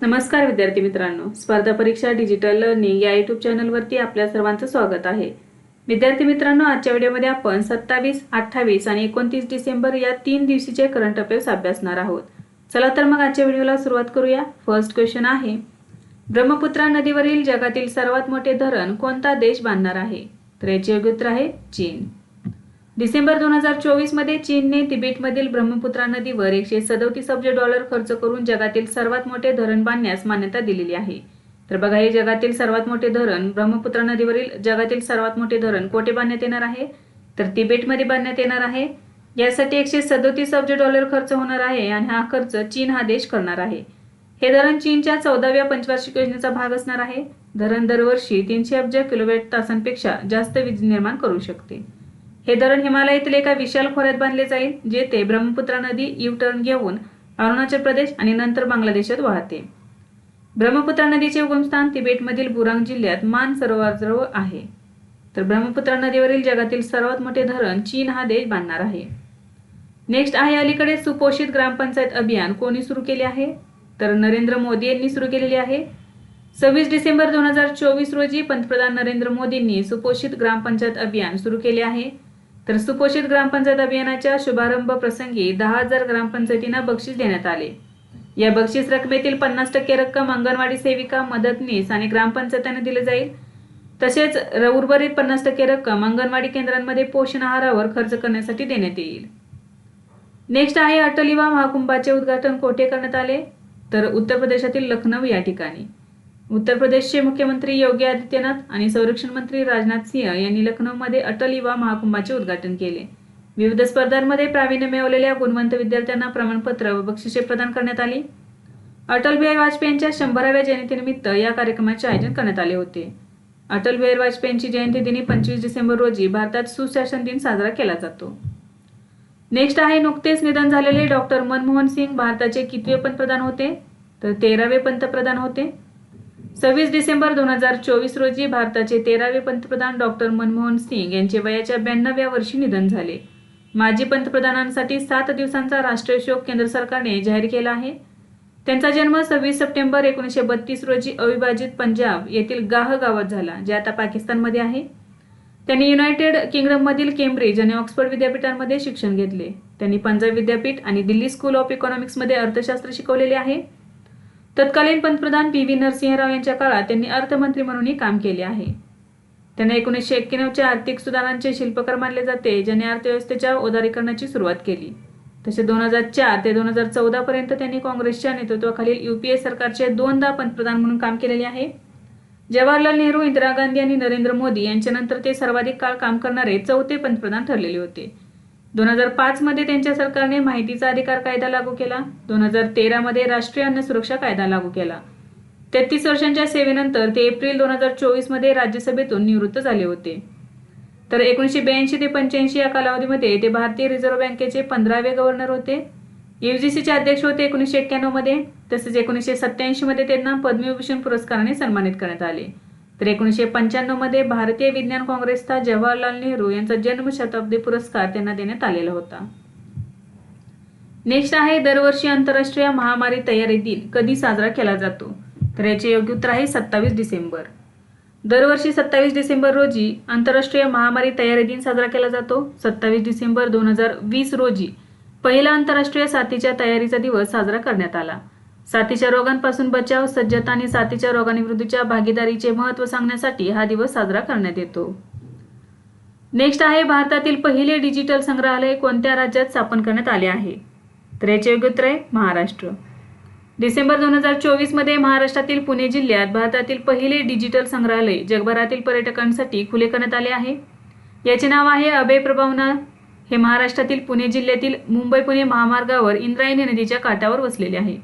नमस्कार विद्यार्थी मित्रांनो. स्पर्धा परीक्षा डिजिटल लर्निंग या युट्यूब चॅनलवरती आपल्या सर्वांचं स्वागत आहे. विद्यार्थी मित्रांनो आजच्या व्हिडिओमध्ये आपण सत्तावीस अठ्ठावीस आणि एकोणतीस डिसेंबर या तीन दिवशीचे करंट अफेअर्स अभ्यासणार आहोत. चला तर मग आजच्या व्हिडिओला सुरुवात करूया. फर्स्ट क्वेश्चन आहे ब्रह्मपुत्रा नदीवरील जगातील सर्वात मोठे धरण कोणता देश बांधणार आहे? तर याचे योग्य उत्तर आहे चीन. डिसेंबर दोन हजार चोवीसमध्ये चीनने तिबेटमधील ब्रह्मपुत्रा नदीवर एकशे सदोतीस अब्ज डॉलर खर्च करून जगातील सर्वात मोठे धरण बांधण्यास मान्यता दिलेली आहे. तर बघा हे जगातील सर्वात मोठे धरण ब्रह्मपुत्रा नदीवरील जगातील सर्वात मोठे धरण कोठे बांधण्यात येणार आहे? तर तिबेटमध्ये बांधण्यात येणार आहे. यासाठी एकशे सदोतीस अब्ज डॉलर खर्च होणार आहे आणि हा खर्च चीन हा देश करणार आहे. हे धरण चीनच्या चौदाव्या पंचवार्षिक योजनेचा भाग असणार आहे. धरण दरवर्षी तीनशे अब्ज किलोवॅट तासांपेक्षा जास्त वीज निर्माण करू शकते. हे धरण हिमालयातील एका विशाल खोऱ्यात बांधले जाईल जेथे ब्रह्मपुत्रा नदी यू टर्न घेऊन अरुणाचल प्रदेश आणि नंतर बांगलादेशात वाहते. ब्रह्मपुत्रा नदीचे उगमस्थान तिबेटमधील बुरांग जिल्ह्यात मान सरोवराजवळ आहे. तर ब्रह्मपुत्रा नदीवरील जगातील सर्वात मोठे धरण चीन हा देश बांधणार आहे. नेक्स्ट आहे अलीकडे सुपोषित ग्रामपंचायत अभियान. कोणी सुरू केले आहे? तर नरेंद्र मोदी यांनी सुरू केलेले आहे. सव्वीस डिसेंबर दोन हजार चोवीस रोजी पंतप्रधान नरेंद्र मोदींनी सुपोषित ग्रामपंचायत अभियान सुरू केले आहे. तर सुपोषित ग्रामपंचायत अभियानाच्या शुभारंभ प्रसंगी दहा हजार ग्रामपंचायतींना बक्षीस देण्यात आले. या बक्षीस रकमेतील पन्नास टक्के रक्कम अंगणवाडी सेविका मदतनीस आणि ग्रामपंचायतांना दिले जाईल. तसेच र- उर्वरित पन्नास टक्के रक्कम अंगणवाडी केंद्रांमध्ये पोषण आहारावर खर्च करण्यासाठी देण्यात येईल. नेक्स्ट आहे अटल युवा महाकुंभाचे उद्घाटन कोठे करण्यात आले? तर उत्तर प्रदेशातील लखनौ या ठिकाणी. उत्तर प्रदेशचे मुख्यमंत्री योगी आदित्यनाथ आणि संरक्षण मंत्री राजनाथ सिंह यांनी लखनौमध्ये अटल युवा महाकुंभाचे उद्घाटन केले. विविध स्पर्धांमध्ये प्रावीण्य मिळवलेल्या गुणवंत विद्यार्थ्यांना प्रमाणपत्र व बक्षिसे प्रदान करण्यात आली. अटल बिहारी वाजपेयी यांच्या शंभराव्या जयंतीनिमित्त या कार्यक्रमाचे आयोजन करण्यात आले होते. अटल बिहारी वाजपेयींची जयंती दिनी पंचवीस डिसेंबर रोजी भारतात सुशासन दिन साजरा केला जातो. नेक्स्ट आहे नुकतेच निधन झालेले डॉक्टर मनमोहन सिंग भारताचे कितवे पंतप्रधान होते? तर तेरावे पंतप्रधान होते. सव्वीस डिसेंबर दोन हजार चोवीस रोजी भारताचे तेरावे पंतप्रधान डॉक्टर मनमोहन सिंग यांचे वयाच्या ब्याण्णव्या वर्षी निधन झाले. माजी पंतप्रधानांसाठी सात दिवसांचा राष्ट्रीय शोक केंद्र सरकारने जाहीर केला आहे. त्यांचा जन्म सव्वीस सप्टेंबर एकोणीसशे बत्तीस रोजी अविभाजित पंजाब येथील गाह गावात झाला जे आता पाकिस्तानमध्ये आहे. त्यांनी युनायटेड किंगडममधील केम्ब्रिज आणि ऑक्सफर्ड विद्यापीठांमध्ये शिक्षण घेतले. त्यांनी पंजाब विद्यापीठ आणि दिल्ली स्कूल ऑफ इकॉनॉमिक्समध्ये अर्थशास्त्र शिकवलेले आहे. तत्कालीन पंतप्रधान पी व्ही नरसिंहराव यांच्या काळात त्यांनी अर्थमंत्री म्हणूनही काम केले आहे. त्यांना एकोणीसशे एक्क्याण्णवच्या आर्थिक सुधारांचे शिल्पकार मानले जाते ज्याने अर्थव्यवस्थेच्या उदारीकरणाची सुरुवात केली. तसे दोन हजार चार ते दोन हजार चौदा पर्यंत त्यांनी काँग्रेसच्या नेतृत्वाखालील युपीए सरकारचे दोनदा पंतप्रधान म्हणून काम केलेले आहे. जवाहरलाल नेहरू इंदिरा गांधी आणि नरेंद्र मोदी यांच्यानंतर ते सर्वाधिक काळ काम करणारे चौथे पंतप्रधान ठरलेले होते. दोन हजार पाचमध्ये त्यांच्या सरकारने माहितीचा अधिकार कायदा लागू केला. दोन हजार तेरा मध्ये राष्ट्रीय अन्न सुरक्षा कायदा लागू केला. तेहतीस वर्षांच्या सेवेनंतर ते एप्रिल दोन हजार चोवीसमध्ये राज्यसभेतून निवृत्त झाले होते. तर एकोणीसशे ब्याऐंशी ते पंच्याऐंशी या कालावधीमध्ये ते भारतीय रिझर्व्ह बँकेचे पंधरावे गव्हर्नर होते. युजीसीचे अध्यक्ष होते एकोणीसशे एक्क्याण्णवमध्ये तसेच एकोणीसशे सत्त्याऐंशीमध्ये त्यांना पद्मविभूषण पुरस्काराने सन्मानित करण्यात आले. तर एकोणीसशे पंच्याण्णवमध्ये भारतीय विज्ञान काँग्रेसचा जवाहरलाल नेहरू यांचा जन्म शताब्दी पुरस्कार त्यांना देण्यात आलेला होता. नेक्स्ट आहे दरवर्षी आंतरराष्ट्रीय महामारी तयारी दिन कधी साजरा केला जातो? तर याचे योग्य उत्तर आहे सत्तावीस डिसेंबर. दरवर्षी सत्तावीस डिसेंबर रोजी आंतरराष्ट्रीय महामारी तयारी दिन साजरा केला जातो. सत्तावीस डिसेंबर दोन हजार वीस रोजी पहिला आंतरराष्ट्रीय साथीच्या तयारीचा दिवस साजरा करण्यात आला. साथीच्या रोगांपासून बचाव सज्जता आणि साथीच्या रोगांविरुद्धच्या भागीदारीचे महत्त्व सांगण्यासाठी हा दिवस साजरा करण्यात येतो. नेक्स्ट आहे भारतातील पहिले डिजिटल संग्रहालय कोणत्या राज्यात स्थापन करण्यात आले आहे? तर याचे योग्य उत्तर आहे महाराष्ट्र. डिसेंबर दोन हजार चोवीसमध्ये महाराष्ट्रातील पुणे जिल्ह्यात भारतातील पहिले डिजिटल संग्रहालय जगभरातील पर्यटकांसाठी खुले करण्यात आले आहे. याचे नाव आहे अभय प्रभावना. हे महाराष्ट्रातील पुणे जिल्ह्यातील मुंबई पुणे महामार्गावर इंद्रायणी नदीच्या काठावर वसलेले आहे.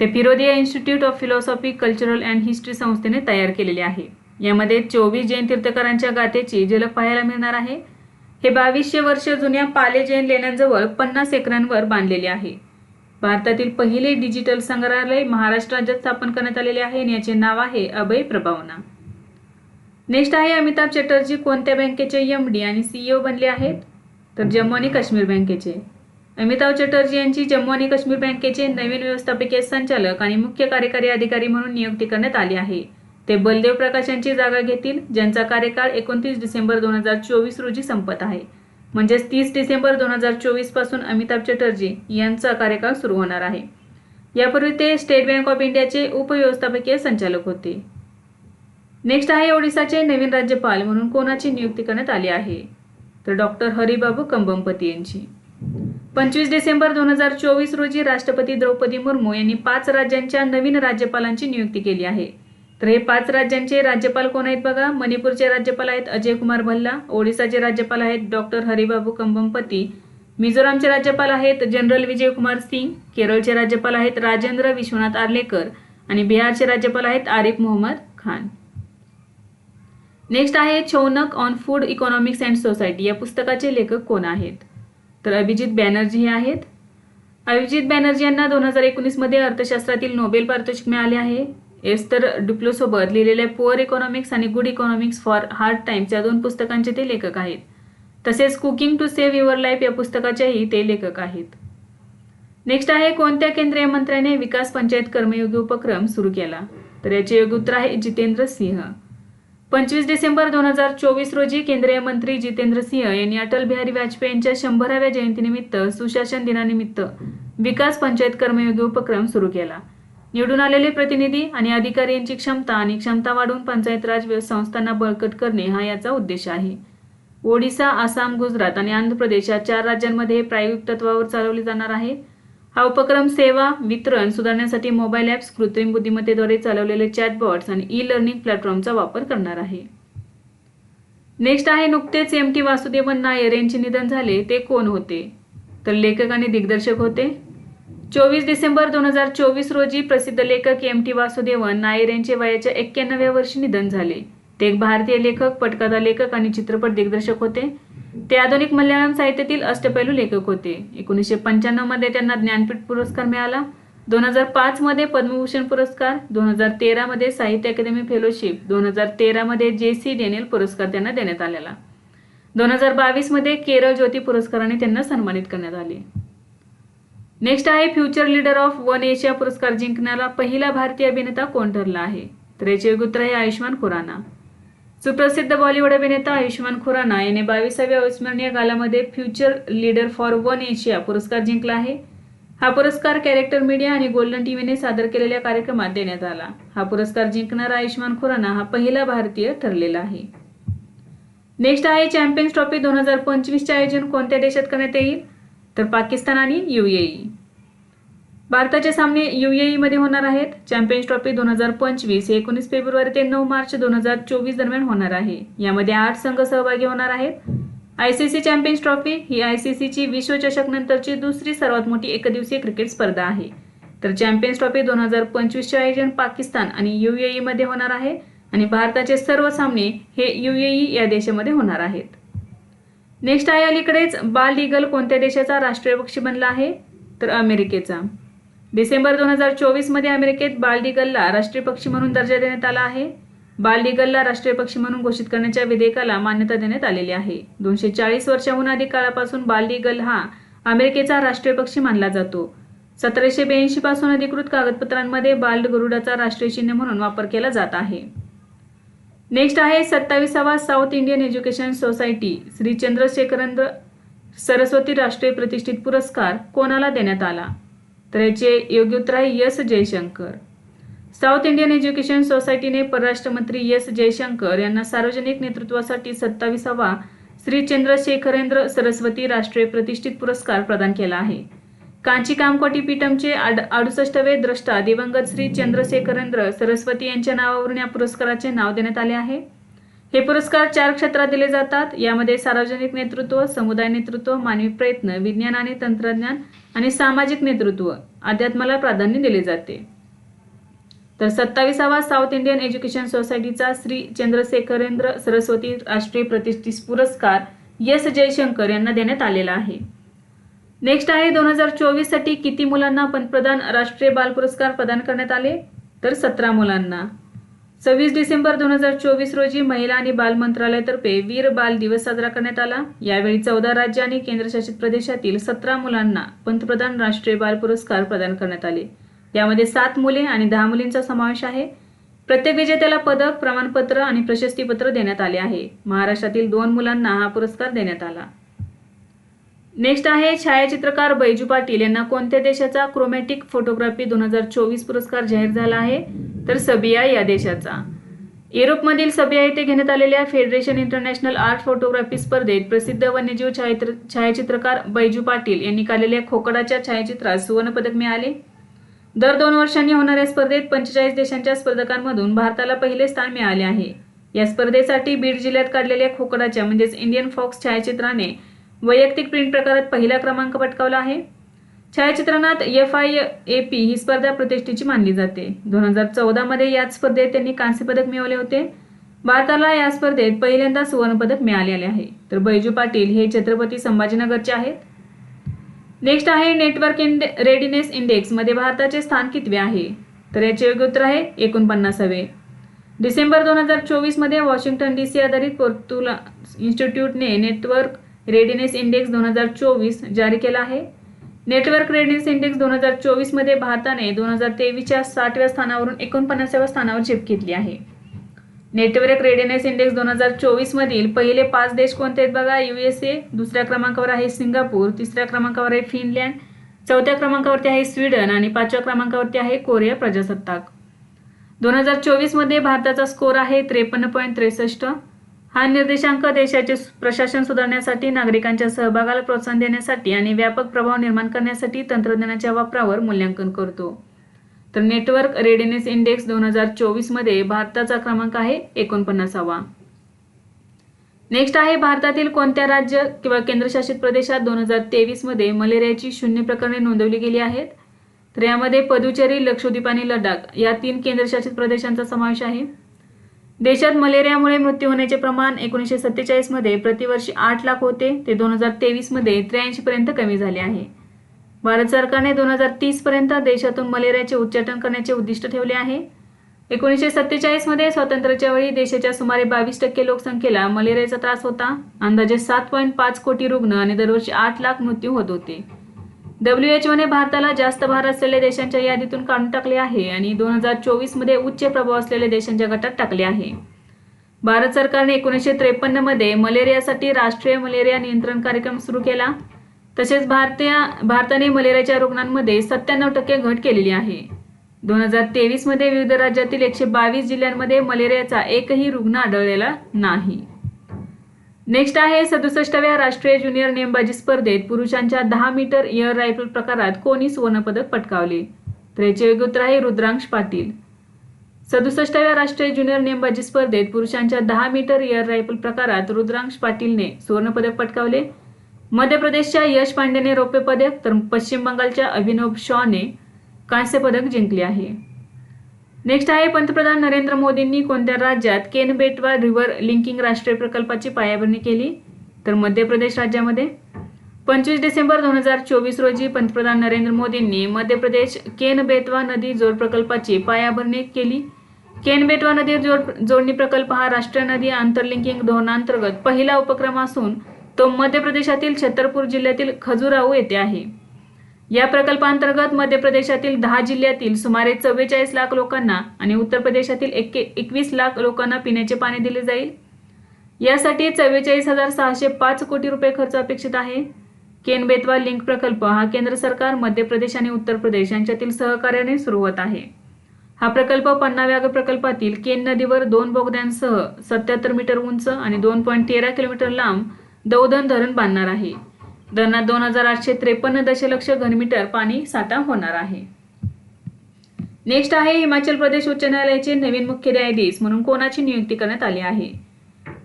ते Firodia institute of philosophy cultural and history संस्थेने तयार केलेले आहे. यामध्ये चोवीस जैन तीर्थकरांच्या गाथेची झलक पाहायला मिळणार आहे. हे बावीसशे वर्ष जुन्या पाले जैन लेण्यांजवळ पन्नास एकरांवर बांधलेले आहे. भारतातील पहिले डिजिटल संग्रहालय महाराष्ट्र राज्यात स्थापन करण्यात आलेले आहे आणि याचे नाव आहे अभय प्रभावना. नेक्स्ट आहे अमिताभ चटर्जी कोणत्या बँकेचे एम डी आणि सीईओ बनले आहेत? तर जम्मू आणि काश्मीर बँकेचे. अमिताभ चटर्जी यांची जम्मू आणि काश्मीर बँकेचे नवीन व्यवस्थापकीय संचालक आणि मुख्य कार्यकारी अधिकारी म्हणून नियुक्ती करण्यात आली आहे. ते बलदेव प्रकाश यांची जागा घेतील ज्यांचा कार्यकाळ एकोणतीस डिसेंबर दोन हजार चोवीस रोजी संपत आहे. म्हणजेच तीस डिसेंबर दोन हजार चोवीसपासून अमिताभ चटर्जी यांचा कार्यकाळ सुरू होणार आहे. यापूर्वी ते स्टेट बँक ऑफ इंडियाचे उपव्यवस्थापकीय संचालक होते. नेक्स्ट आहे ओडिसाचे नवीन राज्यपाल म्हणून कोणाची नियुक्ती करण्यात आली आहे? तर डॉक्टर हरिबाबू कंबमपती यांची. पंचवीस डिसेंबर दोन हजार चोवीस रोजी राष्ट्रपती द्रौपदी मुर्मू यांनी पाच राज्यांच्या नवीन राज्यपालांची नियुक्ती केली आहे. तर हे पाच राज्यांचे राज्यपाल कोण आहेत बघा? मणिपूरचे राज्यपाल आहेत अजय कुमार भल्ला ओडिसाचे राज्यपाल आहेत डॉक्टर हरिबाबू कंबमपती मिझोरामचे राज्यपाल आहेत जनरल विजय कुमार सिंग केरळचे राज्यपाल आहेत राजेंद्र विश्वनाथ आर्लेकर आणि बिहारचे राज्यपाल आहेत आरिफ मोहम्मद खान. नेक्स्ट आहे छौनक on food economics and society. या पुस्तकाचे लेखक कोण आहेत? तर अभिजित बॅनर्जी हे आहेत. अभिजित बॅनर्जी यांना दोन हजार एकोणीसमध्ये अर्थशास्त्रातील नोबेल पारितोषिक मिळाले आहे. एस्तर डिप्लोसोबत लिहिलेल्या पुअर इकॉनॉमिक्स आणि good economics for hard times या दोन पुस्तकांचे ते लेखक आहेत. तसेच cooking to save your life या पुस्तकाचेही ते लेखक आहेत. नेक्स्ट आहे कोणत्या केंद्रीय मंत्र्याने विकास पंचायत कर्मयोगी उपक्रम सुरू केला? तर याचे योग्य उत्तर आहे जितेंद्र सिंह. पंचवीस डिसेंबर दोन हजार चोवीस रोजी केंद्रीय मंत्री जितेंद्र सिंह यांनी अटल बिहारी वाजपेयी यांच्या शंभराव्या जयंतीनिमित्त सुशासन दिनानिमित्त विकास पंचायत कर्मयोगी उपक्रम सुरू केला. निवडून आलेले प्रतिनिधी आणि अधिकारी यांची क्षमता आणि क्षमता वाढवून पंचायत राज संस्थांना बळकट करणे हा याचा उद्देश आहे. ओडिसा आसाम गुजरात आणि आंध्र प्रदेश या चार राज्यांमध्ये प्रायोगिक तत्वावर चालवले जाणार आहे. हा उपक्रम सेवा वितरण सुधारण्यासाठी मोबाईल ॲप्स कृत्रिम बुद्धिमत्तेद्वारे चालवलेले चॅटबॉट्स आणि ई लर्निंग प्लॅटफॉर्मचा वापर करणार आहे. नेक्स्ट आहे नुकतेच एम टी वासुदेवन नायर यांचे निधन झाले. ते कोण होते? तर लेखक आणि दिग्दर्शक होते. चोवीस डिसेंबर दोन हजार चोवीस रोजी प्रसिद्ध लेखक एम टी वासुदेवन नायर यांचे वयाच्या एक्क्याण्णव्या वर्षी निधन झाले. ते एक भारतीय लेखक पटकथा लेखक आणि चित्रपट दिग्दर्शक होते. ते आधुनिक मल्याळम साहित्यातील अष्टपैलू लेखक होते. एकोणीसशे पंच्याण्णवमध्ये त्यांना ज्ञानपीठ पुरस्कार मिळाला. दोन हजार पाच मध्ये पद्मभूषण पुरस्कार. दोन हजार तेरा मध्ये साहित्य अकादमी फेलोशिप. दोन हजार तेरा मध्ये जे सी डेनियल पुरस्कार त्यांना देण्यात आलेला. दोन हजार बावीसमध्ये केरळ ज्योती पुरस्काराने त्यांना सन्मानित करण्यात आले. नेक्स्ट आहे future leader of one Asia पुरस्कार जिंकणारा पहिला भारतीय अभिनेता कोण ठरला आहे? तर याचे हे उत्तर आहे आयुष्मान खुराना. सुप्रसिद्ध बॉलिवूड अभिनेता आयुष्मान खुराना याने बावीसाव्या अविस्मरणीय गालामध्ये future leader for one Asia पुरस्कार जिंकला आहे. हा पुरस्कार कॅरेक्टर मीडिया आणि गोल्डन टीव्हीने सादर केलेल्या कार्यक्रमात देण्यात आला. हा पुरस्कार जिंकणारा आयुष्मान खुराना हा पहिला भारतीय ठरलेला आहे. नेक्स्ट आहे चॅम्पियन्स ट्रॉफी दोन हजार पंचवीसचे आयोजन कोणत्या देशात करण्यात येईल? तर पाकिस्तान आणि युएई भारताचे सामने युएई मध्ये होणार आहेत. चॅम्पियन्स ट्रॉफी दोन हजार पंचवीस हे एकोणीस फेब्रुवारी ते नऊ मार्च दोन हजार चोवीस दरम्यान होणार आहे. यामध्ये आठ संघ सहभागी होणार आहेत. आयसीसी चॅम्पियन्स ट्रॉफी ही आयसीसीची विश्वचषक नंतरची दुसरी सर्वात मोठी एकदिवसीय क्रिकेट स्पर्धा आहे. तर चॅम्पियन्स ट्रॉफी दोन हजार पंचवीसचे आयोजन पाकिस्तान आणि युएई मध्ये होणार आहे आणि भारताचे सर्व सामने हे युएई या देशामध्ये होणार आहेत. नेक्स्ट आहे अलीकडेच बाल लीगल कोणत्या देशाचा राष्ट्रीय पक्षी बनला आहे? तर अमेरिकेचा. डिसेंबर दोन हजार चोवीसमध्ये अमेरिकेत बाल राष्ट्रीय पक्षी म्हणून दर्जा देण्यात आला आहे. बाल राष्ट्रीय पक्षी म्हणून घोषित करण्याच्या विधेयकाला मान्यता देण्यात आलेली आहे. दोनशे चाळीस वर्षाहून अधिक काळापासून बाल हा अमेरिकेचा राष्ट्रीय पक्षी मानला जातो. सतराशे ब्याऐंशी पासून अधिकृत कागदपत्रांमध्ये बाल गरुडाचा राष्ट्रीय चिन्ह म्हणून वापर केला जात आहे. नेक्स्ट आहे सत्तावीसावा south Indian education society Shri Chandrashekharendra Saraswati राष्ट्रीय प्रतिष्ठित पुरस्कार कोणाला देण्यात आला? तर याचे योग्य उत्तर आहे S Jaishankar. South Indian education सोसायटीने परराष्ट्र मंत्री एस जयशंकर यांना सार्वजनिक नेतृत्वासाठी सत्तावीसावा श्री चंद्रशेखरेंद्र सरस्वती राष्ट्रीय प्रतिष्ठित पुरस्कार प्रदान केला आहे. कांची कामकोटी पीठमचे आड अडुसष्टवे द्रष्टा दिवंगत श्री चंद्रशेखरेंद्र सरस्वती यांच्या नावावरून या पुरस्काराचे नाव देण्यात आले आहे. हे पुरस्कार चार क्षेत्रात दिले जातात. यामध्ये सार्वजनिक नेतृत्व समुदाय नेतृत्व मानवी प्रयत्न विज्ञान आणि तंत्रज्ञान आणि सामाजिक नेतृत्व अध्यात्माला प्राधान्य दिले जाते. तर सत्तावीसावा साऊथ इंडियन एज्युकेशन सोसायटीचा श्री चंद्रशेखरेंद्र सरस्वती राष्ट्रीय प्रतिष्ठित पुरस्कार एस जयशंकर यांना देण्यात आलेला आहे. नेक्स्ट आहे दोन हजार चोवीससाठी किती मुलांना पंतप्रधान राष्ट्रीय बाल पुरस्कार प्रदान करण्यात आले? तर सतरा मुलांना. सव्वीस डिसेंबर दोन हजार चोवीस रोजी महिला आणि बाल मंत्रालयातर्फे वीर बाल दिवस साजरा करण्यात आला. यावेळी चौदा राज्य आणि केंद्रशासित प्रदेशातील सतरा मुलांना पंतप्रधान राष्ट्रीय बाल पुरस्कार प्रदान करण्यात आले. यामध्ये सात मुले आणि दहा मुलींचा समावेश आहे. प्रत्येक विजेत्याला पदक प्रमाणपत्र आणि प्रशस्तीपत्र देण्यात आले आहे. महाराष्ट्रातील दोन मुलांना हा पुरस्कार देण्यात आला. नेक्स्ट आहे छायाचित्रकार बैजू पाटील. यांना कोणत्या देशाचा क्रोमॅटिक फोटोग्राफी दोन हजार चोवीस पुरस्कार जाहीर झाला आहे? तर सबिया या देशाचा. युरोपमधील सबिया येथे घेण्यात आलेल्या फेडरेशन इंटरनॅशनल आर्ट फोटोग्राफी स्पर्धेत प्रसिद्ध वन्यजीव छायाचित्र छायाचित्रकार बैजू पाटील यांनी काढलेल्या खोकडाच्या छायाचित्रात सुवर्णपदक मिळाले. दर दोन वर्षांनी होणाऱ्या स्पर्धेत पंचेचाळीस देशांच्या स्पर्धकांमधून भारताला पहिले स्थान मिळाले आहे. या स्पर्धेसाठी बीड जिल्ह्यात काढलेल्या खोकडाच्या म्हणजेच इंडियन फॉक्स छायाचित्राने वैयक्तिक प्रिंट प्रकारात पहिला क्रमांक पटकावला आहे. छायाचित्रणात एफ आय ए पी ही स्पर्धा प्रतिष्ठेची मानली जाते. दोन हजार चौदामध्ये याच स्पर्धेत त्यांनी कांस्य पदक मिळवले होते. भारताला या स्पर्धेत पहिल्यांदा सुवर्णपदक मिळालेले आहे. तर बैजू पाटील हे छत्रपती संभाजीनगरचे आहेत. नेक्स्ट आहे नेटवर्क इंडे रेडिनेस इंडेक्समध्ये भारताचे स्थान कितवे आहे? तर याचे योग्य उत्तर आहे एकोणपन्नासावे. डिसेंबर दोन हजार चोवीसमध्ये वॉशिंग्टन डी सी आधारित पोर्तुला इन्स्टिट्यूटने नेटवर्क रेडिनेस इंडेक्स दोन हजार चोवीस जारी केला आहे. नेटवर्क रेडिनेस इंडेक्स दोन हजार चोवीसमध्ये भारताने दोन हजार तेवीसच्या साठव्या स्थानावरून एकोणपन्नासाव्या स्थानावर झेप घेतली आहे. नेटवर्क रेडिनेस इंडेक्स दोन हजार चोवीसमधील पहिले पाच देश कोणते आहेत बघा? यू एस ए दुसऱ्या क्रमांकावर आहे सिंगापूर तिसऱ्या क्रमांकावर आहे फिनलँड चौथ्या क्रमांकावरती आहे स्वीडन आणि पाचव्या क्रमांकावरती आहे कोरिया प्रजासत्ताक. दोन हजार चोवीसमध्ये भारताचा स्कोर आहे त्रेपन्न पॉईंट त्रेसष्ट. हा निर्देशांक देशाचे प्रशासन सुधारण्यासाठी नागरिकांच्या सहभागाला प्रोत्साहन देण्यासाठी आणि व्यापक प्रभाव निर्माण करण्यासाठी तंत्रज्ञानाच्या वापरावर मूल्यांकन करतो. तर नेटवर्क रेडिनेस इंडेक्स दोन हजार चोवीसमध्ये भारताचा क्रमांक आहे एकोणपन्नासावा. नेक्स्ट आहे भारतातील कोणत्या राज्य किंवा केंद्रशासित प्रदेशात दोन हजार तेवीसमध्ये मलेरियाची शून्य प्रकरणे नोंदवली गेली आहेत? तर यामध्ये पदुचेरी लक्षद्वीप आणि लडाख या तीन केंद्रशासित प्रदेशांचा समावेश आहे. देशात मलेरियामुळे मृत्यू होण्याचे प्रमाण एकोणीसशे सत्तेचाळीसमध्ये प्रतिवर्षी आठ लाख होते. ते दोन हजार तेवीसमध्ये त्र्याऐंशीपर्यंत कमी झाले आहे. भारत सरकारने दोन हजार तीसपर्यंत देशातून मलेरियाचे उच्चाटन करण्याचे उद्दिष्ट ठेवले आहे. एकोणीसशे सत्तेचाळीसमध्ये स्वातंत्र्याच्या वेळी देशाच्या सुमारे बावीस टक्के लोकसंख्येला मलेरियाचा त्रास होता. अंदाजे सात पॉईंट पाच कोटी रुग्ण आणि दरवर्षी आठ लाख मृत्यू होत होते. डब्ल्यू एच ओने भारताला जास्त भार असलेल्या देशांच्या यादीतून काढून टाकले आहे आणि दोन हजार चोवीसमध्ये उच्च प्रभाव असलेल्या देशांच्या गटात टाकले आहे. भारत सरकारने एकोणीसशे त्रेपन्नमध्ये मलेरियासाठी राष्ट्रीय मलेरिया नियंत्रण कार्यक्रम सुरू केला. तसेच भारतीय भारताने मलेरियाच्या रुग्णांमध्ये सत्त्याण्णव टक्के घट केलेली आहे. दोन हजार तेवीसमध्ये विविध राज्यातील एकशे बावीस जिल्ह्यांमध्ये मलेरियाचा एकही रुग्ण आढळलेला नाही. नेक्स्ट आहे सदुसष्टाव्या राष्ट्रीय ज्युनियर नेमबाजी स्पर्धेत पुरुषांच्या दहा मीटर एअर रायफल प्रकारात कोणी सुवर्णपदक पटकावले? तर याचे उत्तर आहे रुद्रांश पाटील. सदुसष्टाव्या राष्ट्रीय ज्युनियर नेमबाजी स्पर्धेत पुरुषांच्या दहा मीटर एअर रायफल प्रकारात रुद्रांश पाटीलने सुवर्णपदक पटकावले? मध्य प्रदेशच्या यश पांडेने रौप्य पदक तर पश्चिम बंगालच्या अभिनव शॉने कांस्य पदक जिंकले आहे. नेक्स्ट आहे पंतप्रधान नरेंद्र मोदींनी कोणत्या राज्यात केन बेटवा रिव्हर लिंकिंग राष्ट्रीय प्रकल्पाची पायाभरणी केली? तर मध्य प्रदेश राज्यामध्ये. पंचवीस डिसेंबर दोन हजार चोवीस रोजी पंतप्रधान नरेंद्र मोदींनी मध्य प्रदेश केन बेतवा नदी जोड प्रकल्पाची पायाभरणी केली. केन बेटवा नदी जोड जोडणी प्रकल्प हा राष्ट्रीय नदी आंतरलिंकिंग धोरणांतर्गत पहिला उपक्रम असून तो मध्य प्रदेशातील छतरपूर जिल्ह्यातील खजुराहो येथे आहे. या प्रकल्पांतर्गत मध्य प्रदेशातील दहा जिल्ह्यातील सुमारे चव्वेचाळीस लाख लोकांना आणि उत्तर प्रदेशातील एक्के एकवीस लाख लोकांना पिण्याचे पाणी दिले जाईल. यासाठी चव्वेचाळीस हजार सहाशे पाच कोटी रुपये खर्च अपेक्षित आहे. केन बेतवा लिंक प्रकल्प हा केंद्र सरकार मध्य प्रदेश आणि उत्तर प्रदेश यांच्यातील सहकार्याने सुरू होत आहे. हा प्रकल्प पन्ना प्रकल्पातील केन नदीवर दोन बोगद्यांसह सत्याहत्तर मीटर उंच आणि दोन पॉईंट तेरा किलोमीटर लांब दौधन धरण बांधणार आहे. धरणात दोन हजार आठशे त्रेपन्न दशलक्ष घनमीटर पाणी साठा होणार आहे. नेक्स्ट आहे हिमाचल प्रदेश उच्च न्यायालयाचे नवीन मुख्य न्यायाधीश म्हणून कोणाची नियुक्ती करण्यात आली आहे?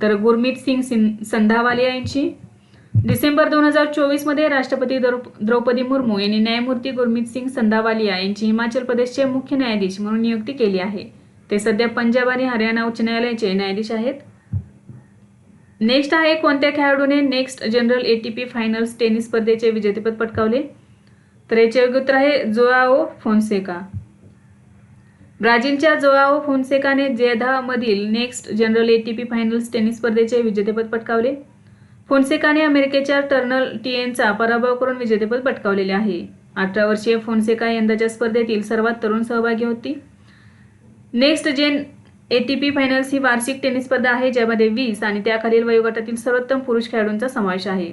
तर गुरमीत सिंग संधावालिया यांची. डिसेंबर दोन हजार चोवीसमध्ये राष्ट्रपती द्रौपदी मुर्मू यांनी न्यायमूर्ती गुरमीत सिंग संधावालिया यांची हिमाचल प्रदेशचे मुख्य न्यायाधीश म्हणून नियुक्ती केली आहे. ते सध्या पंजाब आणि हरियाणा उच्च न्यायालयाचे न्यायाधीश आहेत. नेक्स्ट आहे कोणत्या खेळाडूने next general A T P finals tennis स्पर्धेचे विजेतेपद पटकावले? तर याचे योग्य उत्तर आहे जोआओ फोन्सेका. ब्राझीलच्या जोआओ फोन्सेकाने जेधामधील next general A T P finals tennis स्पर्धेचे विजेतेपद पटकावले. फोन्सेकाने अमेरिकेच्या टर्नल टीएनचा पराभव करून विजेतेपद पटकावलेले आहे. अठरा वर्षीय फोन्सेका यंदाच्या स्पर्धेतील सर्वात तरुण सहभागी होती. नेक्स्ट जेन एटीपी फायनल्स ही वार्षिक टेनिस स्पर्धा आहे ज्यामध्ये वीस आणि त्याखालील वयोगटातील सर्वोत्तम पुरुष खेळाडूंचा समावेश आहे.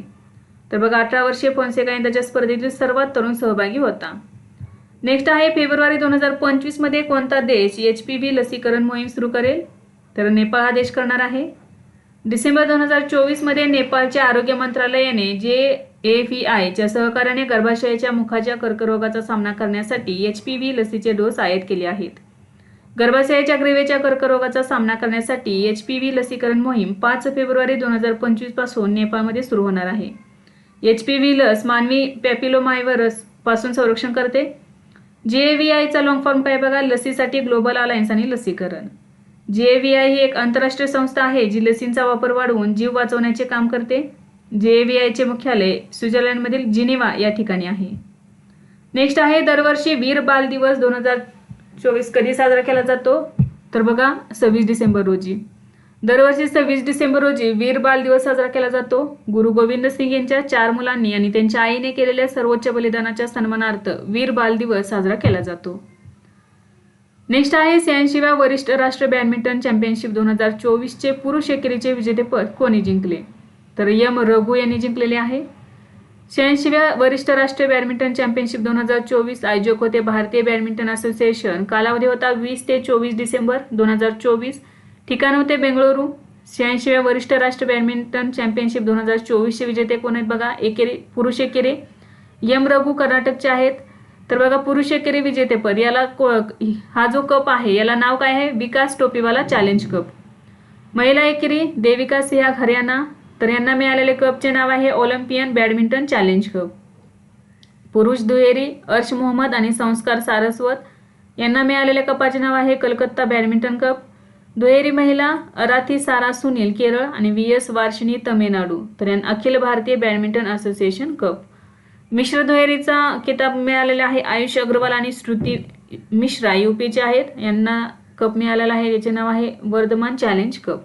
तर बघा अठरा वर्षीय फोन्सेका यंदाच्या स्पर्धेतील सर्वात तरुण सहभागी होता. नेक्स्ट आहे फेब्रुवारी दोन हजार पंचवीसमध्ये कोणता देश एच पी व्ही लसीकरण मोहीम सुरू करेल? तर नेपाळ हा देश करणार आहे. डिसेंबर दोन हजार चोवीसमध्ये नेपाळच्या आरोग्य मंत्रालयाने जे ए व्ही आयच्या सहकार्याने गर्भाशयाच्या मुखाच्या कर्करोगाचा सामना करण्यासाठी एच पी व्ही लसीचे डोस आयात केले आहेत. गर्भाशयाच्या ग्रेवेच्या कर्करोगाचा सामना करण्यासाठी एच पी व्ही लसीकरण मोहीम पाच फेब्रुवारी दोन हजार पंचवीसपासून नेपाळमध्ये सुरू होणार आहे. एच पी व्ही लस मानवी पॅपिलोमायव्हरसपासून संरक्षण करते. जे व्ही आयचा लॉंग फॉर्म काय बघा? लसीसाठी ग्लोबल अलायन्स आणि लसीकरण. जे व्ही आय ही एक आंतरराष्ट्रीय संस्था आहे जी लसींचा वापर वाढवून जीव वाचवण्याचे काम करते. जे व्ही आयचे मुख्यालय स्वित्झर्लंडमधील जिनेवा या ठिकाणी आहे. नेक्स्ट आहे दरवर्षी वीर बाल दिवस दोन हजार चोवीस कधी साजरा केला जातो? तर बघा सव्वीस डिसेंबर रोजी. दरवर्षी सव्वीस डिसेंबर रोजी वीर बाल दिवस साजरा केला जातो. गुरु गोविंद सिंग यांच्या चार मुलांनी आणि त्यांच्या आईने केलेल्या सर्वोच्च बलिदानाच्या सन्मानार्थ वीर बाल दिवस साजरा केला जातो. नेक्स्ट आहे शहाऐंशीव्या वरिष्ठ राष्ट्रीय बॅडमिंटन चॅम्पियनशिप दोन हजार चोवीसचे पुरुष एकेरीचे विजेतेपद कोणी जिंकले? तर यम रघु यांनी जिंकलेले आहे. शहाऐंशीव्या वरिष्ठ राष्ट्रीय बॅडमिंटन चॅम्पियनशिप दोन हजार चोवीस आयोजक होते भारतीय बॅडमिंटन असोसिएशन. कालावधी होता वीस ते चोवीस डिसेंबर दोन हजार चोवीस. ठिकाण होते बेंगळुरू. शहाऐंशीव्या वरिष्ठ राष्ट्रीय बॅडमिंटन चॅम्पियनशिप दोन हजार चोवीसचे विजेते कोण आहेत बघा? एकेरी पुरुष एकेरी. यम रघु कर्नाटकचे आहेत. तर बघा पुरुष एकेरी विजेतेपद याला को हा जो कप आहे याला नाव काय आहे? विकास टोपीवाला चॅलेंज कप महिला एकेरी देविका सिहाग हरियाणा तर यांना मिळालेले कपचे नाव आहे ऑलिम्पियन बॅडमिंटन चॅलेंज कप. पुरुष दुहेरी अर्श मोहम्मद आणि संस्कार सारस्वत यांना मिळालेल्या कपाचे नाव आहे कलकत्ता बॅडमिंटन कप. दुहेरी महिला अराथी सारा सुनील केरळ आणि व्ही एस वार्षिणी तमिळनाडू. तर यांना Akhil Bharatiya badminton association cup. मिश्र दुहेरीचा किताब मिळालेला आहे आयुष अग्रवाल आणि श्रुती मिश्रा युपीचे आहेत. यांना कप मिळालेला आहे याचे नाव आहे वर्धमान चॅलेंज कप.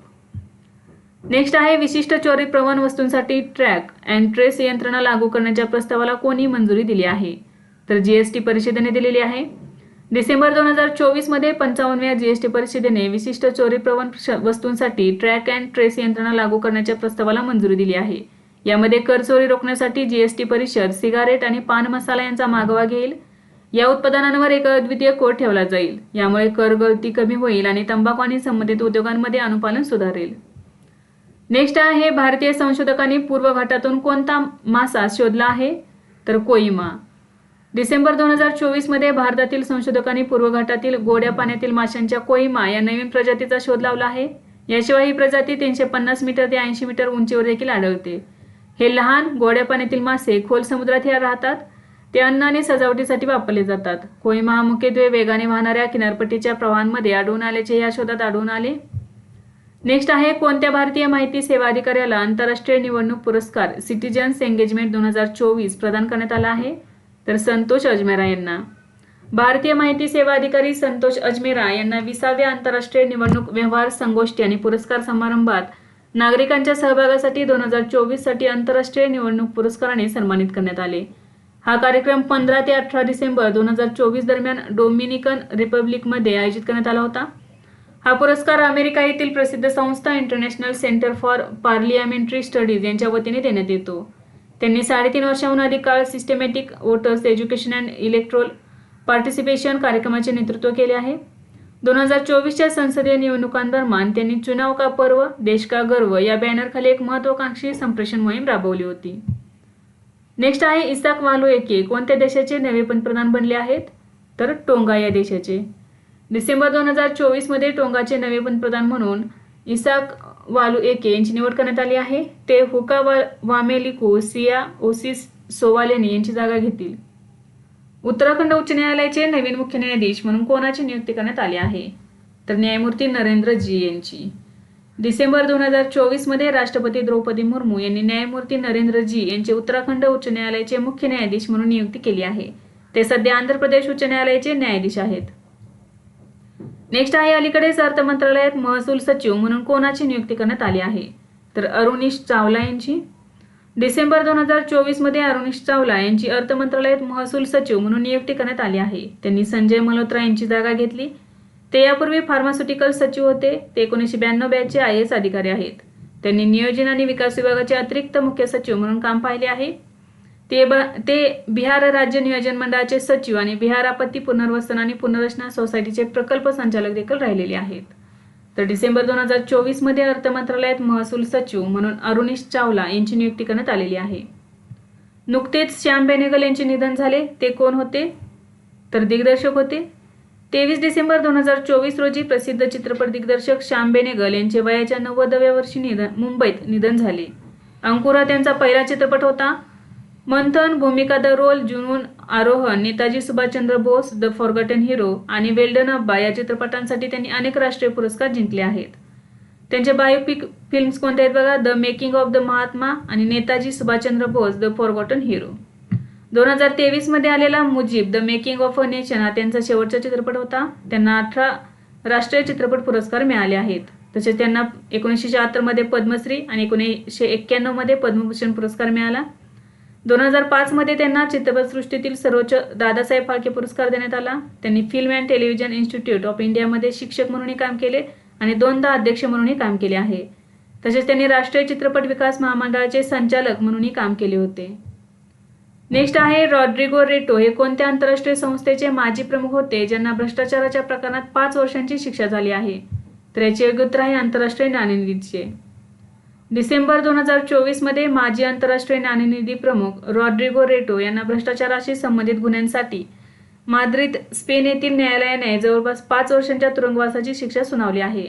नेक्स्ट आहे विशिष्ट चोरी प्रवण वस्तूंसाठी ट्रॅक अँड ट्रेस यंत्रणा लागू करण्याच्या प्रस्तावाला कोणी मंजुरी दिली आहे? तर जीएसटी परिषदेने दिलेली आहे. डिसेंबर दोन हजार चोवीसमध्ये पंचावन्नव्या जीएसटी परिषदेने विशिष्ट चोरी प्रवण वस्तूंसाठी ट्रॅक अँड ट्रेस यंत्रणा लागू करण्याच्या प्रस्तावाला मंजुरी दिली आहे. यामध्ये कर चोरी रोखण्यासाठी जीएसटी परिषद सिगारेट आणि पान मसाला यांचा मागोवा घेईल. या उत्पादनांवर एक अद्वितीय कोड ठेवला जाईल. यामुळे कर गळती कमी होईल आणि तंबाखू आणि संबंधित उद्योगांमध्ये अनुपालन सुधारेल. नेक्स्ट आहे भारतीय संशोधकांनी पूर्व घाटातून कोणता मासा शोधला आहे? तर कोइमा डिसेंबर दोन हजार चोवीसमध्ये भारतातील संशोधकांनी पूर्व घाटातील गोड्या पाण्यातील माशांच्या कोइमा या नवीन प्रजातीचा शोध लावला आहे. याशिवाय ही प्रजाती तीनशे पन्नास मीटर ते ऐंशी मीटर उंचीवर देखील आढळते. हे लहान गोड्या पाण्यातील मासे खोल समुद्रात या राहतात. ते अन्न आणि सजावटीसाठी वापरले जातात. कोइमा हा मुख्यत्वे वेगाने वाहणाऱ्या किनारपट्टीच्या प्रवाहांमध्ये आढळून आल्याचे या शोधात आढळून आले. नेक्स्ट आहे कोणत्या भारतीय माहिती सेवा अधिकाऱ्याला आंतरराष्ट्रीय निवडणूक पुरस्कार सिटीजन्स एंगेजमेंट दोन हजार चोवीस प्रदान करण्यात आला आहे? तर संतोष अजमेरा यांना. भारतीय माहिती सेवा अधिकारी संतोष अजमेरा यांना विसाव्या आंतरराष्ट्रीय निवडणूक व्यवहार संगोष्ठी आणि पुरस्कार समारंभात नागरिकांच्या सहभागासाठी दोन हजार चोवीससाठी आंतरराष्ट्रीय निवडणूक पुरस्काराने सन्मानित करण्यात आले. हा कार्यक्रम पंधरा ते अठरा डिसेंबर दोन हजार चोवीस दरम्यान डोमिनिकन रिपब्लिकमध्ये आयोजित करण्यात आला होता. हा पुरस्कार अमेरिका येथील प्रसिद्ध संस्था international centre for parliamentary studies यांच्या वतीने देण्यात येतो. त्यांनी साडेतीन वर्षाहून अधिक काळ systematic voters education and electoral participation कार्यक्रमाचे नेतृत्व केले आहे. दोन हजार चोवीसच्या संसदीय निवडणुकांदरम्यान त्यांनी चुनाव का पर्व देश का गर्व या बॅनरखाली एक महत्वाकांक्षी संप्रेषण मोहीम राबवली होती. नेक्स्ट आहे इसाक वालो एके कोणत्या देशाचे नवे पंतप्रधान बनले आहेत? तर टोंगा या देशाचे. डिसेंबर दोन हजार चोवीसमध्ये टोंगाचे नवे पंतप्रधान म्हणून इसाक वालू एके यांची निवड करण्यात आली आहे. ते हुका वा वामेलिको सिया ओसिस सोवालेनी यांची जागा घेतील. उत्तराखंड उच्च न्यायालयाचे नवीन मुख्य न्यायाधीश म्हणून कोणाची नियुक्ती करण्यात आली आहे? तर न्यायमूर्ती नरेंद्र जी यांची. डिसेंबर दोन हजार चोवीसमध्ये राष्ट्रपती द्रौपदी मुर्मू यांनी न्यायमूर्ती नरेंद्र जी यांचे उत्तराखंड उच्च न्यायालयाचे मुख्य न्यायाधीश म्हणून नियुक्ती केली आहे. ते सध्या आंध्र प्रदेश उच्च न्यायालयाचे न्यायाधीश आहेत. नेक्स्ट आहे अलीकडेच अर्थ मंत्रालयात महसूल सचिव म्हणून कोणाची नियुक्ती करण्यात आली आहे? तर अरुणिश चावला यांची. डिसेंबर दोन हजार चोवीसमध्ये अरुणिश चावला यांची अर्थ मंत्रालयात महसूल सचिव म्हणून नियुक्ती करण्यात आली आहे. त्यांनी संजय मल्होत्रा यांची जागा घेतली. ते यापूर्वी फार्मास्युटिकल सचिव होते. ते एकोणीसशे ब्याण्णव बॅचचे आय एस अधिकारी आहेत. त्यांनी नियोजन आणि विकास विभागाचे अतिरिक्त मुख्य सचिव म्हणून काम पाहिले आहे. ते ब ते बिहार राज्य नियोजन मंडळाचे सचिव आणि बिहार आपत्ती पुनर्वसन आणि पुनर्रचना सोसायटीचे प्रकल्प संचालक देखील राहिलेले आहेत. तर डिसेंबर दोन हजार चोवीसमध्ये अर्थ मंत्रालयात महसूल सचिव म्हणून अरुणेश चावला यांची नियुक्ती करण्यात आलेली आहे. नुकतेच श्याम बेनेगल यांचे निधन झाले. ते कोण होते? तर दिग्दर्शक होते. तेवीस डिसेंबर दोन हजार चोवीस रोजी प्रसिद्ध चित्रपट दिग्दर्शक श्याम बेनेगल यांचे वयाच्या नव्वदव्या वर्षी निधन मुंबईत निधन झाले. अंकुरा त्यांचा पहिला चित्रपट होता. मंथन भूमिका the role Junoon Arohan Netaji Subhashchandra Bose the forgotten hero आणि वेल्डन अब्बा या चित्रपटांसाठी त्यांनी अनेक राष्ट्रीय पुरस्कार जिंकले आहेत. त्यांचे बायोपिक फिल्म्स कोणते आहेत बघा? The making of the Mahatma आणि Netaji Subhashchandra Bose the forgotten hero. दोन हजार तेवीसमध्ये आलेला Mujib the making of a nation हा त्यांचा शेवटचा चित्रपट होता. त्यांना अठरा राष्ट्रीय चित्रपट पुरस्कार मिळाले आहेत. तसेच त्यांना एकोणीसशे शहात्तरमध्ये पद्मश्री आणि एकोणीसशे एक्क्याण्णवमध्ये पद्मभूषण पुरस्कार मिळाला. दोन हजार पाचमध्ये त्यांना चित्रपटसृष्टीतील सर्वोच्च दादासाहेब फाळके पुरस्कार देण्यात आला. त्यांनी film and television institute of इंडियामध्ये शिक्षक म्हणूनही काम केले आणि दोनदा अध्यक्ष म्हणूनही काम केले आहे. तसेच त्यांनी राष्ट्रीय चित्रपट विकास महामंडळाचे संचालक म्हणूनही काम केले होते. नेक्स्ट आहे रॉड्रिगो रेटो. हे कोणत्या आंतरराष्ट्रीय संस्थेचे माजी प्रमुख होते? ज्यांना भ्रष्टाचाराच्या प्रकरणात पाच वर्षांची शिक्षा झाली आहे. तर याचे योग्य उत्तर आहे आंतरराष्ट्रीय नाणेनिधीचे. डिसेंबर दोन हजार चोवीसमध्ये माजी आंतरराष्ट्रीय नाणेनिधी प्रमुख रॉड्रिगो रेटो यांना भ्रष्टाचाराशी संबंधित गुन्ह्यांसाठी माद्रिद स्पेन येथील न्यायालयाने जवळपास पाच वर्षांच्या तुरुंगवासाची शिक्षा सुनावली आहे.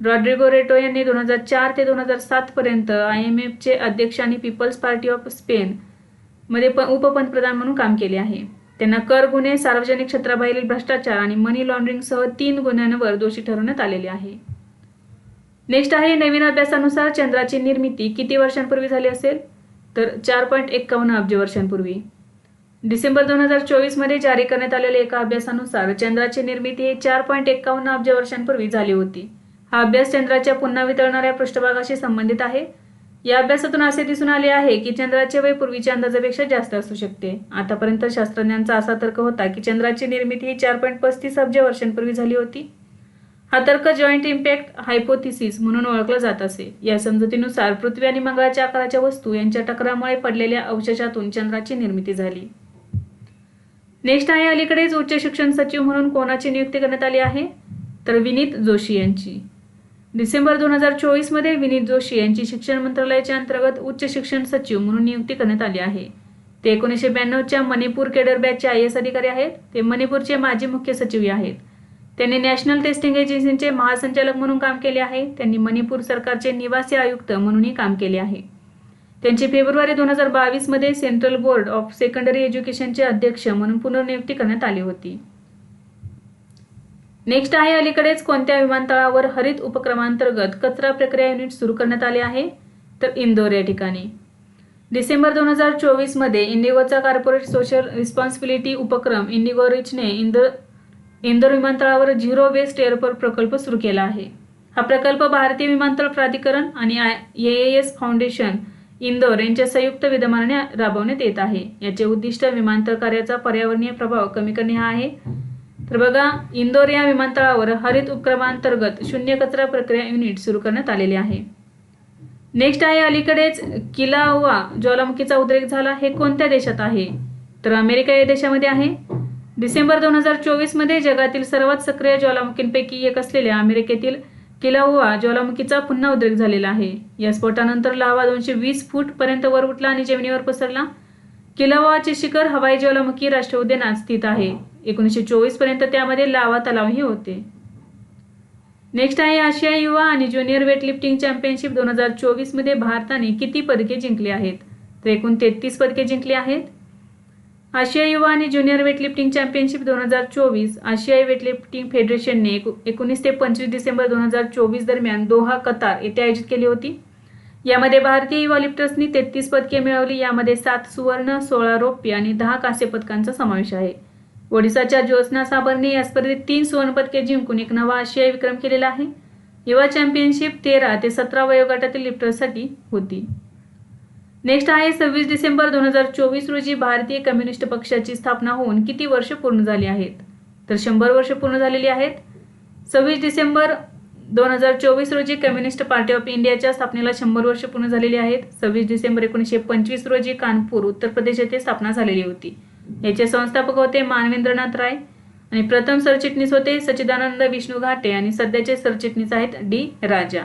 रॉड्रिगो रेटो यांनी दोन हजार चार ते दोन हजार सातपर्यंत आय एम एफचे अध्यक्ष आणि पीपल्स पार्टी ऑफ स्पेन मध्ये प उपपंतप्रधान म्हणून काम केले आहे. त्यांना कर गुन्हे सार्वजनिक क्षेत्राबाहेरील भ्रष्टाचार आणि मनी लॉन्ड्रिंगसह तीन गुन्ह्यांवर दोषी ठरवण्यात आलेले आहे. नेक्स्ट आहे नवीन अभ्यासानुसार चंद्राची निर्मिती किती वर्षांपूर्वी झाली असेल? तर चार पॉईंट एक्कावन्न अब्ज वर्षांपूर्वी. डिसेंबर दोन हजार चोवीसमध्ये जारी करण्यात आलेल्या एका अभ्यासानुसार चंद्राची निर्मिती हे चार पॉईंट एक्कावन्न अब्ज वर्षांपूर्वी झाली होती. हा अभ्यास चंद्राच्या पुन्हा वितळणाऱ्या पृष्ठभागाशी संबंधित आहे. या अभ्यासातून असे दिसून आले आहे की चंद्राचे वय पूर्वीच्या अंदाजापेक्षा जास्त असू शकते. आतापर्यंत शास्त्रज्ञांचा असा तर्क होता की चंद्राची निर्मिती ही चार पॉईंट पस्तीस अब्ज वर्षांपूर्वी झाली होती. हा तर्क जॉईंट इम्पॅक्ट हायपोथिसिस म्हणून ओळखला जात असे. या समजुतीनुसार पृथ्वी आणि मंगळाच्या आकाराच्या वस्तू यांच्या टकरामुळे पडलेल्या अवशेषातून चंद्राची निर्मिती झाली. नेक्स्ट आहे अलीकडेच उच्च शिक्षण सचिव म्हणून कोणाची नियुक्ती करण्यात आली आहे? तर विनीत जोशी यांची. डिसेंबर दोन हजार चोवीसमध्ये विनीत जोशी यांची शिक्षण मंत्रालयाच्या अंतर्गत उच्च शिक्षण सचिव म्हणून नियुक्ती करण्यात आली आहे. ते एकोणीसशे ब्याण्णवच्या मणिपूर केडर बॅचचे आय एस अधिकारी आहेत. ते मणिपूरचे माजी मुख्य सचिव आहेत. त्यांनी नॅशनल टेस्टिंग एजन्सीचे महासंचालक म्हणून काम केले आहे. त्यांनी मणिपूर सरकारचे निवासी आयुक्त म्हणूनही काम केले आहे. त्यांची फेब्रुवारी दोन हजार बावीसमध्ये सेंट्रल बोर्ड ऑफ सेकंडरी एज्युकेशनचे अध्यक्ष म्हणून पुनर्नियुक्ती करण्यात आली होती. नेक्स्ट आहे अलीकडेच कोणत्या विमानतळावर हरित उपक्रमांतर्गत कचरा प्रक्रिया युनिट सुरू करण्यात आले आहे? तर इंदोर या ठिकाणी. डिसेंबर दोन हजार चोवीसमध्ये इंडिगोचा कॉर्पोरेट सोशल रिस्पॉन्सिबिलिटी उपक्रम इंडिगो रिचने इंदोर इंदोर विमानतळावर झिरो वेस्ट एअरपोर्ट प्रकल्प सुरू केला आहे. हा प्रकल्प भारतीय विमानतळ प्राधिकरण आणि I A S foundation Indore यांच्या संयुक्त विद्यमानाने राबवण्यात येत आहे. याचे उद्दिष्ट विमानतळ कार्याचा पर्यावरणीय प्रभाव कमी करणे हा आहे. तर बघा इंदोर या विमानतळावर हरित उपक्रमांतर्गत शून्य कचरा प्रक्रिया युनिट सुरू करण्यात आलेले आहे. नेक्स्ट आहे अलीकडेच किलावा ज्वालामुखीचा उद्रेक झाला. हे कोणत्या देशात आहे? तर अमेरिका या देशामध्ये आहे. डिसेंबर दोन हजार चोवीसमध्ये जगातील सर्वात सक्रिय ज्वालामुखींपैकी एक असलेल्या अमेरिकेतील किलाउआ ज्वालामुखीचा पुन्हा उद्रेक झालेला आहे. या स्फोटानंतर लावा दोनशे वीस फूट पर्यंत वर उठला आणि जमिनीवर पसरला. किलावाचे शिखर हवाई ज्वालामुखी राष्ट्रीय उद्यानात स्थित आहे. एकोणीसशे चोवीसपर्यंत त्यामध्ये लावा तलावही होते. नेक्स्ट आहे आशियाई युवा आणि ज्युनियर वेटलिफ्टिंग चॅम्पियनशिप दोन हजार चोवीसमध्ये भारताने किती पदके जिंकली आहेत? तर एकूण तेहतीस पदके जिंकली आहेत. आशियाई युवा आणि ज्युनियर वेटलिफ्टिंग चॅम्पियनशिप दोन हजार चोवीस आशियाई वेटलिफ्टिंग फेडरेशनने एक एकोणीस ते पंचवीस डिसेंबर दोन हजार चोवीस दरम्यान दोहा कतार येथे आयोजित केली होती. यामध्ये भारतीय युवा लिफ्टर्सनी तेहतीस पदके मिळवली यामध्ये सात सुवर्ण सोळा रौप्य आणि दहा कांस्य पदकांचा समावेश आहे. ओडिसाच्या ज्योत्स्ना साबरने या स्पर्धेत तीन सुवर्णपदके जिंकून एक नवा आशियाई विक्रम केलेला आहे. युवा चॅम्पियनशिप तेरा ते सतरा वयोगटातील लिफ्टर्ससाठी होती. नेक्स्ट आहे सव्वीस डिसेंबर दोन हजार चोवीस रोजी भारतीय कम्युनिस्ट पक्षाची स्थापना होऊन किती वर्ष पूर्ण झाली आहेत? तर शंभर वर्ष पूर्ण झालेली आहेत. सव्वीस डिसेंबर दोन हजार चोवीस रोजी कम्युनिस्ट पार्टी ऑफ इंडियाच्या स्थापनेला शंभर वर्ष पूर्ण झालेली आहेत. सव्वीस डिसेंबर एकोणीसशे पंचवीस रोजी कानपूर उत्तर प्रदेश येथे स्थापना झालेली होती. याचे संस्थापक होते मानवेंद्रनाथ राय आणि प्रथम सरचिटणीस होते सच्चिदानंद विष्णू घाटे आणि सध्याचे सरचिटणीस आहेत डी राजा.